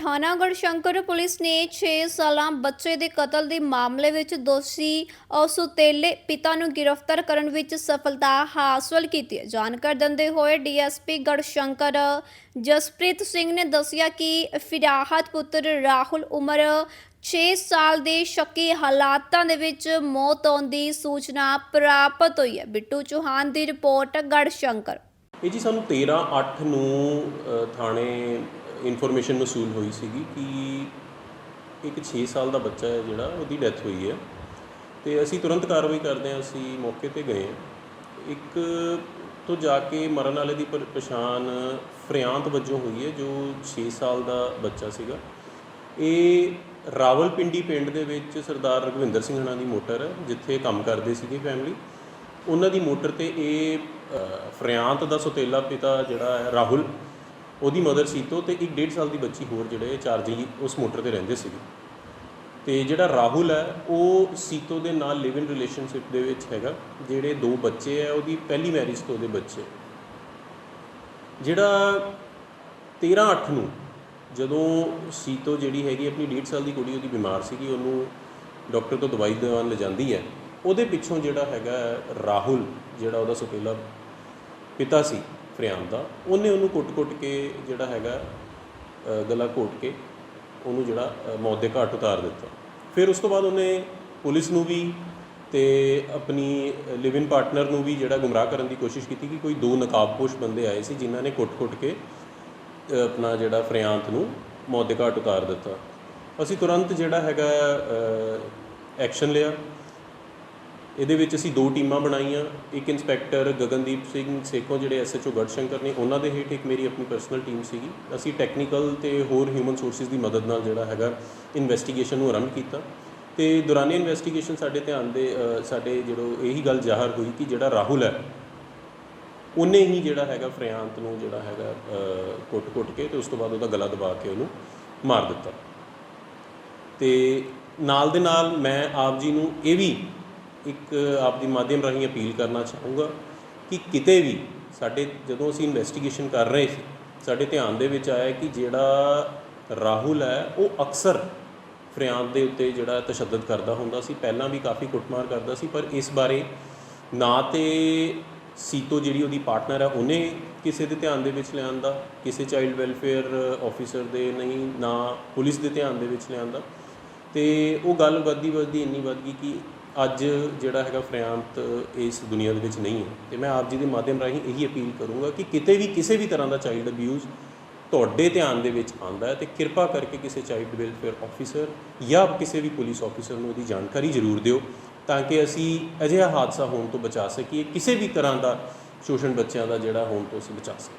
ਥਾਣਾ ਗੜਸ਼ੰਕਰ ਪੁਲਿਸ ਨੇ 6 ਸਾਲਾਂ ਬੱਚੇ ਦੇ ਕਤਲ ਦੇ ਮਾਮਲੇ ਵਿੱਚ ਦੋਸ਼ੀ ਔਸੁਤੇਲੇ ਪਿਤਾ ਨੂੰ ਗ੍ਰਿਫਤਾਰ ਕਰਨ ਵਿੱਚ ਸਫਲਤਾ ਹਾਸਲ ਕੀਤੀ। ਹੈ ਜਾਣਕਾਰੀ ਦਿੰਦੇ ਹੋਏ ਡੀਐਸਪੀ ਗੜਸ਼ੰਕਰ ਜਸਪ੍ਰੀਤ ਸਿੰਘ ਨੇ ਦੱਸਿਆ ਕਿ ਫਿਰਾਹਤ ਪੁੱਤਰ ਰਾਹੁਲ ਉਮਰ 6 ਸਾਲ ਦੇ ਸ਼ੱਕੀ ਹਾਲਾਤਾਂ ਦੇ ਵਿੱਚ ਮੌਤ ਆਉਣ ਦੀ ਸੂਚਨਾ ਪ੍ਰਾਪਤ ਹੋਈ ਹੈ। ਬਿੱਟੂ ਚੌਹਾਨ ਦੀ ਰਿਪੋਰਟ ਗੜਸ਼ੰਕਰ ਇਹ ਜੀ ਸਾਨੂੰ 13 8 ਨੂੰ ਥਾਣੇ ਇਨਫੋਰਮੇਸ਼ਨ ਮਸੂਲ ਹੋਈ ਸੀਗੀ ਕਿ ਇੱਕ 6 ਸਾਲ ਦਾ ਬੱਚਾ ਹੈ ਜਿਹੜਾ, ਉਹਦੀ ਡੈਥ ਹੋਈ ਹੈ। ਤੇ ਅਸੀਂ ਤੁਰੰਤ ਕਾਰਵਾਈ ਕਰਦੇ ਹਾਂ, ਅਸੀਂ ਮੌਕੇ ਤੇ ਗਏ ਹਾਂ। ਇੱਕ ਤੋਂ ਜਾ ਕੇ ਮਰਨ ਵਾਲੇ ਦੀ ਪਛਾਣ ਫਰਿਆਂਤ ਵਜੋਂ ਹੋਈ ਹੈ, ਜੋ 6 ਸਾਲ ਦਾ ਬੱਚਾ ਸੀਗਾ। ਇਹ ਰਾਵਲਪਿੰਡੀ ਪਿੰਡ ਦੇ ਵਿੱਚ ਸਰਦਾਰ ਰਘਵਿੰਦਰ ਸਿੰਘ ਹਣਾ ਦੀ ਮੋਟਰ ਹੈ, ਜਿੱਥੇ ਕੰਮ ਕਰਦੇ ਸੀਗੇ ਫੈਮਿਲੀ ਉਹਨਾਂ ਦੀ ਮੋਟਰ ਤੇ ਇਹ ਫਰਿਆਂਤ ਦਾ ਸੁਤੇਲਾ ਪਿਤਾ ਜਿਹੜਾ ਹੈ, ਰਾਹੁਲ ਉਹਦੀ ਮਦਰ ਸੀਤੋ ਤੇ ਇੱਕ 1.5 ਸਾਲ ਦੀ ਬੱਚੀ ਹੋਰ ਜਿਹੜੇ ਚਾਰ ਜੀ ਉਸ ਮੋਟਰ ਤੇ ਰਹਿੰਦੇ ਸੀਗੇ। ਤੇ ਜਿਹੜਾ ਰਾਹੁਲ ਹੈ, ਉਹ ਸੀਤੋ ਦੇ ਨਾਲ ਲਿਵ ਇਨ ਰਿਲੇਸ਼ਨਸ਼ਿਪ ਦੇ ਵਿੱਚ ਹੈਗਾ, ਜਿਹੜੇ ਦੋ ਬੱਚੇ ਹੈ ਉਹਦੀ ਪਹਿਲੀ ਮੈਰਿਜ ਤੋਂ ਉਹਦੇ ਬੱਚੇ। ਜਿਹੜਾ 13 8 ਨੂੰ ਜਦੋਂ ਸੀਤੋ ਜਿਹੜੀ ਹੈਗੀ ਆਪਣੀ 1.5 ਸਾਲ ਦੀ ਕੁੜੀ, ਉਹਦੀ ਬਿਮਾਰ ਸੀਗੀ, ਉਹਨੂੰ ਡਾਕਟਰ ਤੋਂ ਦਵਾਈ ਦਿਵਾਉਣ ਲਿਜਾਂਦੀ ਹੈ, ਉਹਦੇ ਪਿੱਛੋਂ ਜਿਹੜਾ ਹੈਗਾ ਰਾਹੁਲ, ਜਿਹੜਾ ਉਹਦਾ ਸੁਤੇਲਾ ਪਿਤਾ ਸੀ ਫਰਿਆਮ ਦਾ, ਉਹਨੇ ਉਹਨੂੰ ਕੁੱਟ-ਕੁੱਟ ਕੇ ਜਿਹੜਾ ਹੈਗਾ ਗਲਾ ਘੋਟ ਕੇ ਉਹਨੂੰ ਜਿਹੜਾ ਮੌਤ ਦੇ ਘਾਟ ਉਤਾਰ ਦਿੱਤਾ। ਫਿਰ ਉਸ ਤੋਂ ਬਾਅਦ ਉਹਨੇ ਪੁਲਿਸ ਨੂੰ ਵੀ ਤੇ ਆਪਣੀ ਲਿਵ ਇਨ ਪਾਰਟਨਰ ਨੂੰ ਵੀ ਜਿਹੜਾ ਗੁੰਮਰਾਹ ਕਰਨ ਦੀ ਕੋਸ਼ਿਸ਼ ਕੀਤੀ ਕਿ ਕੋਈ ਦੋ ਨਕਾਬਪੋਸ਼ ਬੰਦੇ ਆਏ ਸੀ ਜਿਨ੍ਹਾਂ ਨੇ ਕੁੱਟ-ਕੁੱਟ ਕੇ ਆਪਣਾ ਜਿਹੜਾ ਫਰਿਆਂਤ ਨੂੰ ਮੌਤ ਦੇ ਘਾਟ ਉਤਾਰ ਦਿੱਤਾ। ਅਸੀਂ ਤੁਰੰਤ ਜਿਹੜਾ ਹੈਗਾ ਐਕਸ਼ਨ ਲਿਆ। ਇਹਦੇ ਵਿੱਚ ਅਸੀਂ ਦੋ ਟੀਮਾਂ ਬਣਾਈਆਂ, ਇੱਕ ਇੰਸਪੈਕਟਰ ਗਗਨਦੀਪ ਸਿੰਘ ਸੇਖੋਂ ਜਿਹੜੇ ਐਸਐਚਓ ਗੜਸ਼ੰਕਰ ਨੇ, ਉਹਨਾਂ ਦੇ ਹੇਠ ਇੱਕ ਮੇਰੀ ਆਪਣੀ ਪਰਸਨਲ ਟੀਮ ਸੀਗੀ। ਅਸੀਂ ਟੈਕਨੀਕਲ ਤੇ ਹੋਰ ਹਿਊਮਨ ਸੋਰਸਿਸ ਦੀ ਮਦਦ ਨਾਲ ਜਿਹੜਾ ਹੈਗਾ ਇਨਵੈਸਟੀਗੇਸ਼ਨ ਨੂੰ ਆਰੰਭ ਕੀਤਾ ਤੇ ਦੌਰਾਨੇ ਇਨਵੈਸਟੀਗੇਸ਼ਨ ਸਾਡੇ ਧਿਆਨ ਦੇ ਸਾਡੇ ਜਿਹੜੋ ਇਹੀ ਗੱਲ ਜ਼ਾਹਰ ਹੋਈ ਕਿ ਜਿਹੜਾ ਰਾਹੁਲ ਹੈ, ਉਹਨੇ ਹੀ ਜਿਹੜਾ ਹੈਗਾ ਫਰਿਆਂਤ ਨੂੰ ਜਿਹੜਾ ਹੈਗਾ ਕੁੱਟ-ਕੁੱਟ ਕੇ ਤੇ ਉਸ ਤੋਂ ਬਾਅਦ ਉਹਦਾ ਗਲਾ ਦਬਾ ਕੇ ਉਹਨੂੰ ਮਾਰ ਦਿੱਤਾ। ਤੇ ਨਾਲ ਦੇ ਨਾਲ ਮੈਂ ਆਪ ਜੀ ਨੂੰ ਇਹ ਵੀ ਇੱਕ ਆਪ ਦੀ ਮਾਧਿਅਮ ਰਾਹੀਂ ਅਪੀਲ ਕਰਨਾ ਚਾਹੂੰਗਾ ਕਿ ਕਿਤੇ ਵੀ ਸਾਡੇ ਜਦੋਂ ਅਸੀਂ ਇਨਵੈਸਟੀਗੇਸ਼ਨ ਕਰ ਰਹੇ ਸੀ, ਸਾਡੇ ਧਿਆਨ ਦੇ ਵਿੱਚ ਆਇਆ ਕਿ ਜਿਹੜਾ ਰਾਹੁਲ ਹੈ, ਉਹ ਅਕਸਰ ਫਰਿਆਦ ਦੇ ਉੱਤੇ ਜਿਹੜਾ ਤਸ਼ੱਦਦ ਕਰਦਾ ਹੁੰਦਾ ਸੀ, ਪਹਿਲਾਂ ਵੀ ਕਾਫੀ ਕੁੱਟਮਾਰ ਕਰਦਾ ਸੀ, ਪਰ ਇਸ ਬਾਰੇ ਨਾ ਤੇ ਸੀਤੋ ਜਿਹੜੀ ਉਹਦੀ ਪਾਰਟਨਰ ਹੈ ਉਹਨੇ ਕਿਸੇ ਦੇ ਧਿਆਨ ਦੇ ਵਿੱਚ ਲਿਆਂਦਾ, ਕਿਸੇ ਚਾਈਲਡ ਵੈਲਫੇਅਰ ਆਫੀਸਰ ਦੇ ਨਹੀਂ, ਨਾ ਪੁਲਿਸ ਦੇ ਧਿਆਨ ਦੇ ਵਿੱਚ ਲਿਆਂਦਾ ਤੇ ਉਹ ਗੱਲ ਵੱਧਦੀ ਵੱਧਦੀ ਇੰਨੀ ਵੱਧ ਗਈ ਕਿ ਅੱਜ ਜਿਹੜਾ ਹੈਗਾ ਫਰਿਆਮਤ ਇਸ ਦੁਨੀਆ ਦੇ ਵਿੱਚ ਨਹੀਂ ਹੈ ਤੇ ਮੈਂ ਆਪ ਜੀ ਦੇ ਮਾਧਿਅਮ ਰਾਹੀਂ ਇਹੀ ਅਪੀਲ ਕਰੂੰਗਾ ਕਿ ਕਿਤੇ ਵੀ ਕਿਸੇ ਵੀ ਤਰ੍ਹਾਂ ਦਾ ਚਾਈਲਡ ਅਬਿਊਜ਼ ਤੁਹਾਡੇ ਧਿਆਨ ਦੇ ਵਿੱਚ ਆਂਦਾ ਹੈ ਤੇ ਕਿਰਪਾ ਕਰਕੇ ਕਿਸੇ ਚਾਈਲਡ ਵੈਲਫੇਅਰ ਆਫੀਸਰ ਜਾਂ ਕਿਸੇ ਵੀ ਪੁਲਿਸ ਆਫੀਸਰ ਨੂੰ ਇਹਦੀ ਜਾਣਕਾਰੀ ਜ਼ਰੂਰ ਦਿਓ ਤਾਂ ਕਿ ਅਸੀਂ ਅਜਿਹਾ ਹਾਦਸਾ ਹੋਣ ਤੋਂ ਬਚਾ ਸਕੀਏ, ਕਿਸੇ ਵੀ ਤਰ੍ਹਾਂ ਦਾ ਸ਼ੋਸ਼ਣ ਬੱਚਿਆਂ ਦਾ ਜਿਹੜਾ ਹੋਣ ਤੋਂ ਅਸੀਂ ਬਚਾ ਸਕੀਏ।